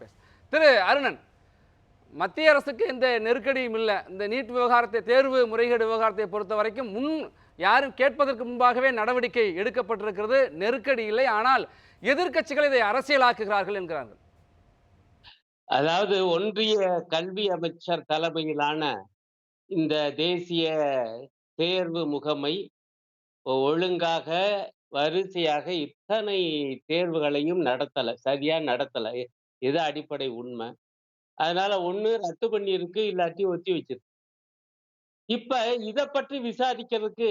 பேச திரு அருணன் மத்திய அரசுக்கு இந்த நெருக்கடியும் இல்லை. இந்த நீட் விவகாரத்தை தேர்வு முறைகேடு விவகாரத்தை பொறுத்த வரைக்கும் முன் யாரும் கேட்பதற்கு முன்பாகவே நடவடிக்கை எடுக்கப்பட்டிருக்கிறது. நெருக்கடி இல்லை. ஆனால் எதிர்கட்சிகள் இதை அரசியலாக்குகிறார்கள் என்கிறார்கள். அதாவது ஒன்றிய கல்வி அமைச்சர் தலைமையிலான இந்த தேசிய தேர்வு முகமை ஒழுங்காக வரிசையாக இத்தனை தேர்வுகளையும் நடத்தலை சரியா நடத்தலை. இது அடிப்படை உண்மை? அதனால ஒண்ணு ரத்து பண்ணியிருக்கு இல்லாட்டி ஒத்தி வச்சிருக்கு இப்ப இத பற்றி விசாரிக்கிறதுக்கு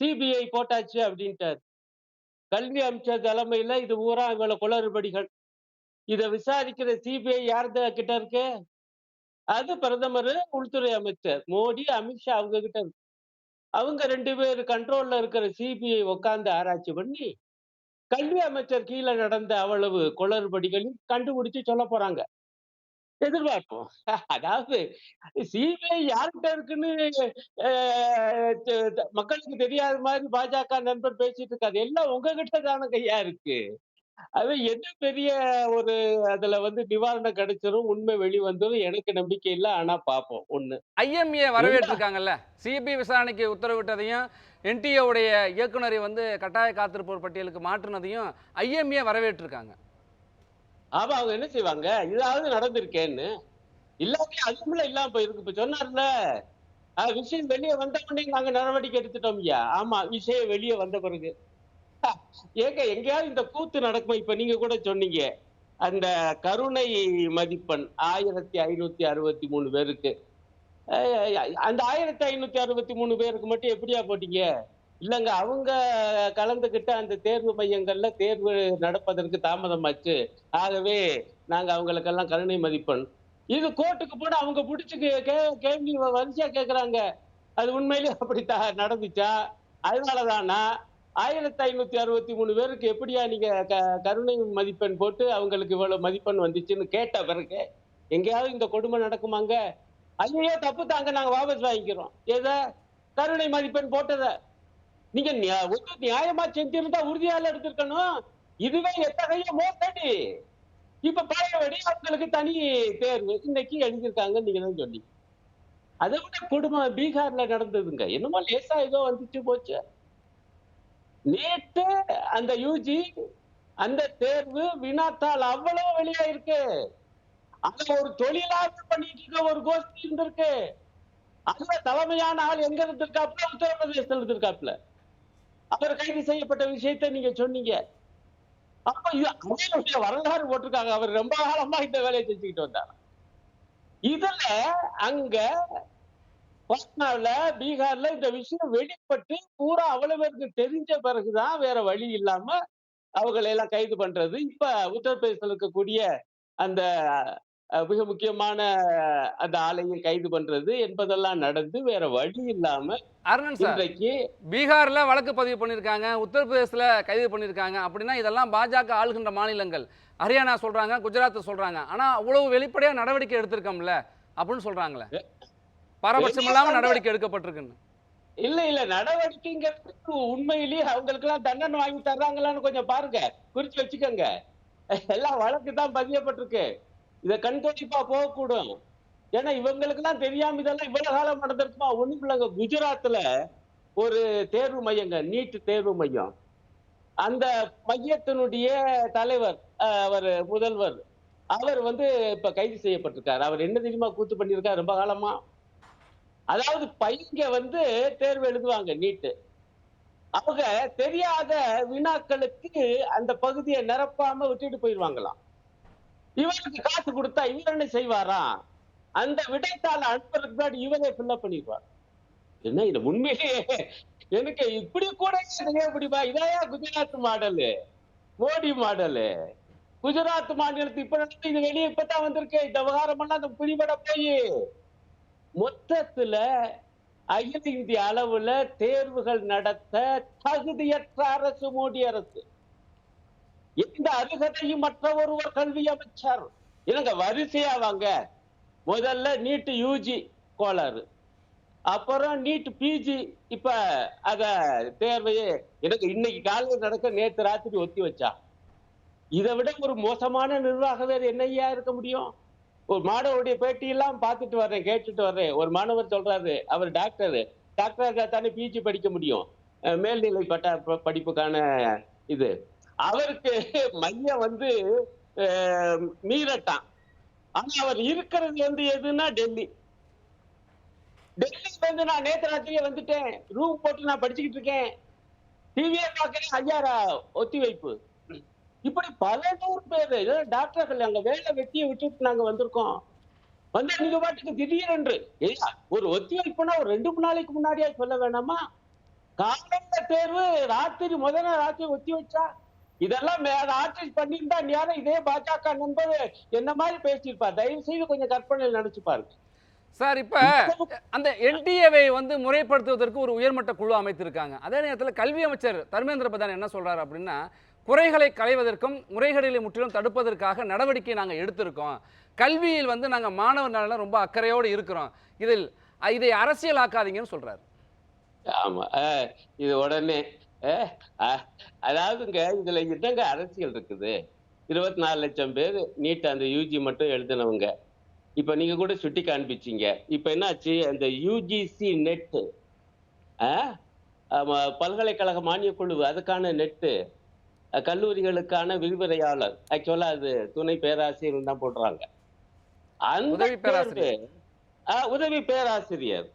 சிபிஐ போட்டாச்சு அப்படின்ட்டார். கல்வி அமைச்சர் தலைமையில இது பூரா இவ்வளவு குளறுபடிகள். இத விசாரிக்கிற சிபிஐ யார் கிட்ட இருக்கு? அது பிரதமர் உள்துறை அமைச்சர். மோடி அமித்ஷா அவங்க கிட்ட இருக்கு. அவங்க ரெண்டு பேர் கண்ட்ரோல்ல இருக்கிற சிபிஐ உட்கார்ந்து ஆராய்ச்சி பண்ணி கல்வி அமைச்சர் கீழே நடந்த அவ்வளவு குளறுபடிகளையும் கண்டுபிடிச்சு சொல்ல போறாங்க. எதிர்பார்ப்போம். அதாவது சிபிஐ யார்கிட்ட இருக்குன்னு மக்களுக்கு தெரியாத மாதிரி பாஜக நண்பர் பேசிட்டு இருக்காது எல்லாம் உங்ககிட்ட தானே கையா இருக்கு. அது என்ன பெரிய ஒரு அதுல வந்து நிவாரணம் கிடைச்சிரும் உண்மை வெளிவந்துரும் எனக்கு நம்பிக்கை இல்லை ஆனா பாப்போம். ஒண்ணு. ஐஎம்ஏ வரவேற்றிருக்காங்கல்ல? சிபிஐ விசாரணைக்கு உத்தரவிட்டதையும் உடைய இயக்குனரை வந்து கட்டாய காத்திருப்போர் பட்டியலுக்கு மாற்றினதையும் ஐஎம்ஏ வரவேற்றிருக்காங்க. ஆமா அவங்க என்ன செய்வாங்க? இதாவது நடந்திருக்கேன்னு. இல்லாட்டி அதுக்குள்ள இல்லாம போயிருக்கு. இப்ப சொன்னார்ல விஷயம் வெளியே வந்த உடனே நாங்க நடவடிக்கை எடுத்துட்டோம் ஐயா. ஆமா விஷயம் வெளியே வந்த பிறகு. ஏங்க எங்கேயாவது இந்த கூத்து நடக்கும்? இப்ப நீங்க கூட சொன்னீங்க. அந்த கருணை மதிப்பெண் ஆயிரத்தி ஐநூத்தி அறுபத்தி மூணு பேருக்கு. அந்த ஆயிரத்தி ஐநூத்தி அறுபத்தி மூணு பேருக்கு மட்டும் எப்படியா போட்டீங்க? இல்லைங்க அவங்க கலந்துகிட்ட அந்த தேர்வு மையங்கள்ல தேர்வு நடப்பதற்கு தாமதமாச்சு. ஆகவே நாங்க அவங்களுக்கெல்லாம் கருணை மதிப்பெண். இது கோர்ட்டுக்கு போட அவங்க பிடிச்சி கேள்வி வரிசையா கேக்குறாங்க. அது உண்மையிலேயே அப்படி நடந்துச்சா? அதனாலதானா? ஆயிரத்தி ஐநூத்தி அறுபத்தி மூணு பேருக்கு எப்படியா நீங்க க- கருணை மதிப்பெண் போட்டு அவங்களுக்கு இவ்வளவு மதிப்பெண் வந்துச்சுன்னு கேட்ட பிறகு எங்கேயாவது இந்த கொடுமை நடக்குமாங்க? ஐயோ தப்பு தாங்க நாங்க வாபஸ் வாங்கிக்கிறோம். எத? கருணை மதிப்பெண் போட்டத. நீங்க நியா- நியாயமா செஞ்சிருந்தா உறுதியால எடுத்திருக்கணும். இதுவே எத்தகைய மோசடி? இப்ப பழையபடி அவங்களுக்கு தனி தேர்வு. இன்னைக்கு எழுதியிருக்காங்க நீங்க தான் சொன்னீங்க அதை விட குடும்பம் பீகார்ல நடந்ததுங்க. என்னமோ லேசா ஏதோ வந்துச்சு போச்சு. நேற்று அந்த யூஜி அந்த தேர்வு வினாத்தாள் அவ்வளவு வெளியா இருக்கு. அங்க ஒரு தொழிலாக பண்ணிட்டு இருக்க ஒரு கோஷ்டி இருந்திருக்கு. அதுல தலைமையான ஆள் எங்க இருந்திருக்காப்ல உத்தரப்பிரதேசத்தில் இருந்திருக்காப்ல அவர் கைது செய்யப்பட்ட விஷயத்தை நீங்க சொன்னீங்க. அப்ப இது அவருடைய வரலாறு போட்டிருக்காங்க. அவர் ரொம்ப காலமா இந்த வேலையை செஞ்சுக்கிட்டு வந்தார். இதுல அங்க பாட்னாவுல பீகார்ல இந்த விஷயம் வெளிப்பட்டு பூரா அவ்வளவு பேருக்கு தெரிஞ்ச பிறகுதான் வேற வழி இல்லாம அவங்களை எல்லாம் கைது பண்றது. இப்ப உத்தரப்பிரதேசத்துல இருக்கக்கூடிய அந்த மிக முக்கியமான அந்த ஆளையும் கைது பண்றது என்பதெல்லாம் நடந்து வேற வழி இல்லாம அருணன் சார் இன்றைக்கு பீகார்ல வழக்கு பதிவு பண்ணியிருக்காங்க உத்தரப்பிரதேசத்துல கைது பண்ணியிருக்காங்க அப்படின்னா இதெல்லாம் பாஜக ஆளுகின்ற மாநிலங்கள். ஹரியானா சொல்றாங்க குஜராத் சொல்றாங்க. ஆனா அவ்வளவு வெளிப்படையா நடவடிக்கை எடுத்திருக்கோம்ல அப்படின்னு சொல்றாங்களே. பாரபட்சம் இல்லாம நடவடிக்கை எடுக்கப்பட்டிருக்குன்னு. இல்ல இல்ல நடவடிக்கைங்கிறது உண்மையிலேயே அவங்களுக்கு எல்லாம் தண்டனை வாங்கி தர்றாங்களான்னு கொஞ்சம் பாருங்க. குறிச்சு வச்சுக்கோங்க. எல்லாம் வழக்கு தான் பதியப்பட்டிருக்கு. இத கண்காணிப்பா போகக்கூடும். ஏன்னா இவங்களுக்கு எல்லாம் தெரியாம இதெல்லாம் இவ்வளவு காலம் நடந்திருக்குமா? ஒண்ணும் இல்லைங்க. குஜராத்ல ஒரு தேர்வு மையங்க நீட் தேர்வு மையம். அந்த மையத்தினுடைய தலைவர் அவர் முதல்வர் அவர் வந்து இப்ப கைது செய்யப்பட்டிருக்காரு. அவர் என்ன தெரியுமா கூத்து பண்ணியிருக்காரு? ரொம்ப காலமா? அதாவது பையங்க வந்து தேர்வு எழுதுவாங்க நீட்டு. அவங்க தெரியாத வினாக்களுக்கு அந்த பகுதியை நிரப்பாம விட்டுட்டு போயிடுவாங்களாம். இவருக்கு காசு கொடுத்தா இவர் என்ன செய்வாராம் அந்த விடைத்தாள் அனுப்புறதுக்கு முன்னாடி இவரே ஃபில்லப் பண்ணிடுவார். என்ன இது உண்மையிலேயே எனக்கு இப்படி கூட செய்ய முடியுமா? இதாயா குஜராத் மாடலு? மோடி மாடலு? குஜராத் மாநிலத்துக்கு இப்ப நடந்து இது வெளியே இப்பதான் வந்திருக்கு. இந்த விவகாரம் எல்லாம் அந்த பிடிபட போய். மொத்தத்துல அகில இந்திய அளவுல தேர்வுகள் நடத்த தகுதியற்ற அரசு மோடி அரசு. எந்த அருகதையும் மற்ற ஒருவர் கல்வி அமைச்சர். என்னங்க வரிசையா வாங்க. முதல்ல நீட் யூஜி கோளாறு. அப்புறம் நீட் பிஜி இப்ப அத தேர்வையே எனக்கு இன்னைக்கு காலையில் நடக்க நேற்று ராத்திரி ஒத்தி வச்சா. இதை விட ஒரு மோசமான நிர்வாக வேறு என்னையா இருக்க முடியும்? ஒரு மாணவருடைய பேட்டியெல்லாம் பார்த்துட்டு வர்றேன் கேட்டுட்டு வர்றேன். ஒரு மாணவர் சொல்றாரு அவர் டாக்டர் டாக்டராக தானே பிஜி படிக்க முடியும். மேல்நிலை பட்ட படிப்புக்கான இது. அவருக்கு மையம் வந்து அஹ், ஆனா அவர் இருக்கிறது வந்து எதுன்னா டெல்லி. டெல்லியில இருந்து நான் நேத்து ராத்திரியே வந்துட்டேன். ரூம் போட்டு நான் படிச்சுக்கிட்டு இருக்கேன். டிவியை பார்க்கறேன் ஐயாரா ஒத்தி வைப்பு இப்படி பல நூறு பேர் டாக்டர்கள் அங்க வேலை வெட்டியை விட்டுட்டு நாங்க வந்திருக்கோம். வந்து நீங்க பாட்டுக்கு திடீரென்று ஒரு ஒத்தி வைப்புனா ஒரு ரெண்டு மூணு நாளைக்கு முன்னாடியே சொல்ல வேணாமா? காலையில தேர்வு ராத்திரி முதல் நாள் ராத்திரி ஒத்தி வச்சா? இதெல்லாம் மேல ஆட்சி பண்ணியிருந்தா நேரம் இதே பாஜக நண்பர் என்ன மாதிரி பேசியிருப்பார்? தயவு செய்து கொஞ்சம் கற்பனையில் நினைச்சு பாருங்க. சார் இப்ப அந்த என்டிஏவை வந்து முறைப்படுத்துவதற்கு ஒரு உயர்மட்ட குழு அமைத்திருக்காங்க. அதே நேரத்தில் கல்வி அமைச்சர் தர்மேந்திர பிரதான் என்ன சொல்றாரு அப்படின்னா குறைகளை களைவதற்கும் முறைகேடுகளை முற்றிலும் தடுப்பதற்காக நடவடிக்கை நாங்கள் எடுத்திருக்கோம். கல்வியில் வந்து நாங்கள் மாணவர் நலனில் ரொம்ப அக்கறையோடு இருக்கிறோம். இதில் இதை இதை அரசியலாக்காதீங்கன்னு சொல்றாரு. ஆமா. இது உடனே அதாவதுங்க இதுல என்னங்க அரசியல் இருக்குது? இருபத்தி நாலு லட்சம் பேர் நீட் அந்த யூஜி மட்டும் எழுதினவங்க. இப்ப நீங்க கூட சுட்டி காண்பிச்சீங்க. இப்ப என்னாச்சு? அந்த யூஜிசி நெட்டு பல்கலைக்கழக மானியக் குழு அதுக்கான நெட்டு கல்லூரிகளுக்கான விரிவுரையாளர். ஆக்சுவலா அது துணை பேராசிரியர் தான் போடுறாங்க. அந்த. தேர்வு, உதவி பேராசிரியர்.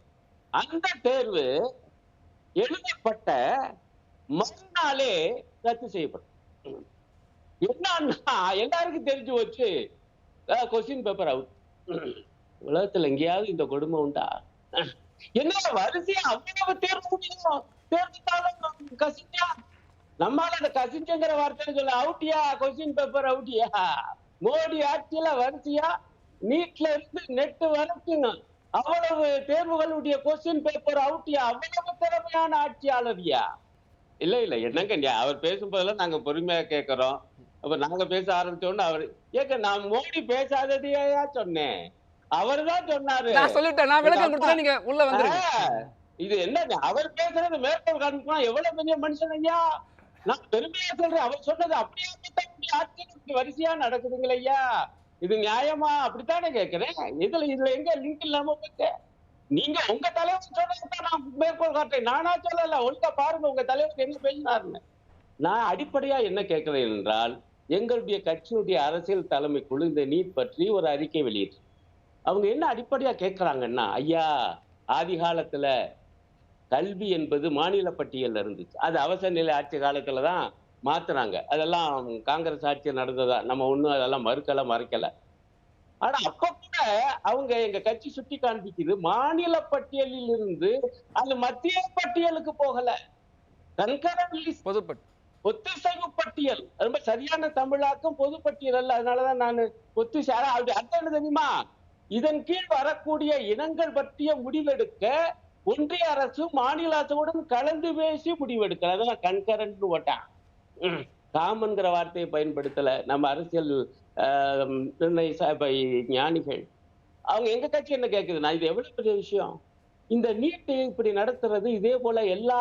அந்த தேர்வு எழுதப்பட்ட மறுநாளே ரத்து செய்யப்படும். என்னன்னா எல்லாருக்கும் தெரிஞ்சு வச்சு கொஸ்டின் பேப்பர் அவுட் உலகத்துல எங்கேயாவது இந்த கொடுமை உண்டா? என்ன வரிசையா அவ்வளவு தேர்வு முடியும் தேர்வுத்தாலும் கசிஞ்சா நம்மால அந்த கசிஞ்சங்கிற வார்த்தை சொல்ல அவுட்டியா கொஸ்டின் பேப்பர் அவுட்டியா? மோடி ஆட்சியில வரிசையா நீட்ல இருந்து நெட் வரைக்கும் அவ்வளவு தேர்வுகளுடைய கொஸ்டின் பேப்பர் அவுட்டியா? அவ்வளவு திறமையான ஆட்சியாளரியா? இல்ல இல்ல என்னங்க அவர் பேசும்போதெல்லாம் நாங்க பொறுமையா கேட்கிறோம் அப்ப நாங்க பேச ஆரம்பிச்சோன்னு அவர் ஏங்க நான் மோடி பேசாததையா சொன்னேன்? அவர்தான் சொன்னாரு. நான் சொல்லிட்டேன் நான் விளக்கம் கொடுத்தா நீங்க உள்ள வந்துருங்க. இது என்ன அவர் பேசுறது மேற்கோள் காண்பிக்கா எவ்வளவு பெரிய மனுஷன் ஐயா நான் பெருமையா சொல்றேன். அவர் சொன்னது அப்படியே அப்படி வரிசையா நடக்குதுங்கள ஐயா. இது நியாயமா? அப்படித்தானே கேக்குறேன். இதுல இதுல எங்க லிங்க் இல்லாம போச்சு? நீங்க உங்க தலைவர் சொன்னதுதான் நான் மேற்கோள் காட்டுறேன். நானா சொல்லல. ஒழுங்கா பாருங்க உங்க தலைவர் என்ன பேசினாருன்னு. நான் அடிப்படையா என்ன கேட்கிறேன் என்றால் எங்களுடைய கட்சியுடைய அரசியல் தலைமைக்குழு இந்த நீட் பற்றி ஒரு அறிக்கை வெளியிட்டு அவங்க என்ன அடிப்படையா கேட்கறாங்கன்னா ஐயா ஆதி காலத்துல கல்வி என்பது மாநில பட்டியல்ல இருந்துச்சு. அது அவசர நிலை ஆட்சி காலத்துல தான் மாத்துனாங்க. அதெல்லாம் காங்கிரஸ் ஆட்சி நடந்ததா? நம்ம ஒண்ணும் அதெல்லாம் மறுக்கல மறைக்கல. ஆனா அப்ப கூட அவங்க எங்க கட்சி சுட்டி காண்பிக்குது மாநில பட்டியலில் இருந்து அது மத்திய பட்டியலுக்கு போகல. ஒத்திசைவு பட்டியல். ரொம்ப சரியான தமிழாக்கம் பொது பட்டியல் அல்ல. அதனாலதான் நான் ஒத்திசை அப்படி அர்த்தம் என்ன தெரியுமா? இதன் கீழ் வரக்கூடிய இனங்கள் பற்றிய முடிவெடுக்க ஒன்றிய அரசு மாநில அரசுடன் கலந்து பேசி முடிவெடுக்கல. அதான் கண்கரண்ட் ஓட்டான் காமன்கிற வார்த்தையை பயன்படுத்தல. நம்ம அரசியல் ஆஹ், ஞானிகள். அவங்க எங்க கட்சி என்ன கேக்குதுன்னா இது எவ்வளவு பெரிய விஷயம்? இந்த நீட்டு இப்படி நடத்துறது இதே போல எல்லா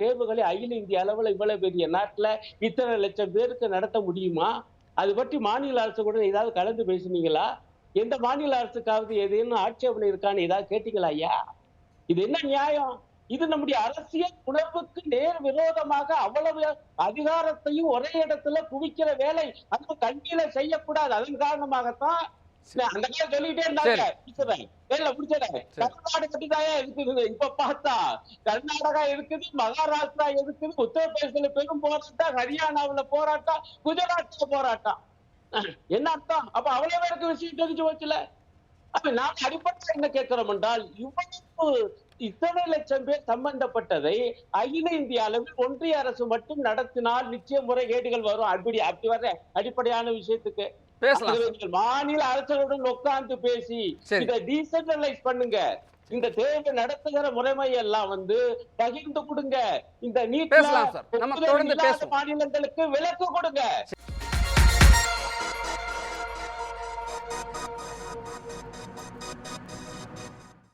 தேர்வுகளையும் அகில இந்திய அளவுல இவ்வளவு பெரிய நாட்டுல இத்தனை லட்சம் பேருக்கு நடத்த முடியுமா? அது பற்றி மாநில அரசு கூட ஏதாவது கலந்து பேசுனீங்களா? எந்த மாநில அரசுக்காவது ஏதேனும் ஆட்சேபனை இருக்கான்னு ஏதாவது கேட்டீங்களா ஐயா? இது என்ன நியாயம்? இது நம்முடைய அரசியல் உணர்வுக்கு நேர் விரோதமாக அவ்வளவு அதிகாரத்தையும் ஒரே இடத்துல குவிக்கிற வேலை அந்த கல்வியில செய்யக்கூடாது. அதன் காரணமாகத்தான் அந்த காலம் சொல்லிட்டே இருந்தாங்க. தமிழ்நாடு மட்டும்தான் இருக்குது. இப்ப பார்த்தா கர்நாடகா இருக்குது மகாராஷ்டிரா இருக்குது உத்தரப்பிரதேசல பெரும் போராட்டம் ஹரியானாவுல போராட்டம் குஜராத்ல போராட்டம். என்ன அர்த்தம்? அப்ப அவ்வளவு பேருக்கு விஷயம் தெரிஞ்சு போச்சுல. நாம் அடிப்படையில் என்ன கேட்கிறோம் என்றால் இவ்வளவு இத்தனை லட்சம் பேர் சம்பந்தப்பட்டதை அகில இந்திய அளவில் ஒன்றிய அரசு மட்டும் நடத்தினால் நிச்சய முறைகேடுகள் வரும். அப்படி அப்படி வர்ற அடிப்படையான விஷயத்துக்கு. மாநில அரசுகளுடன் உட்கார்ந்து பேசி. இதை டீசென்ட்ரலைஸ் பண்ணுங்க. இந்த தேர்வு நடத்துகிற முறைமை எல்லாம் வந்து பகிர்ந்து கொடுங்க. இந்த பேசுவோம். மாநிலங்களுக்கு விலக்கு கொடுங்க.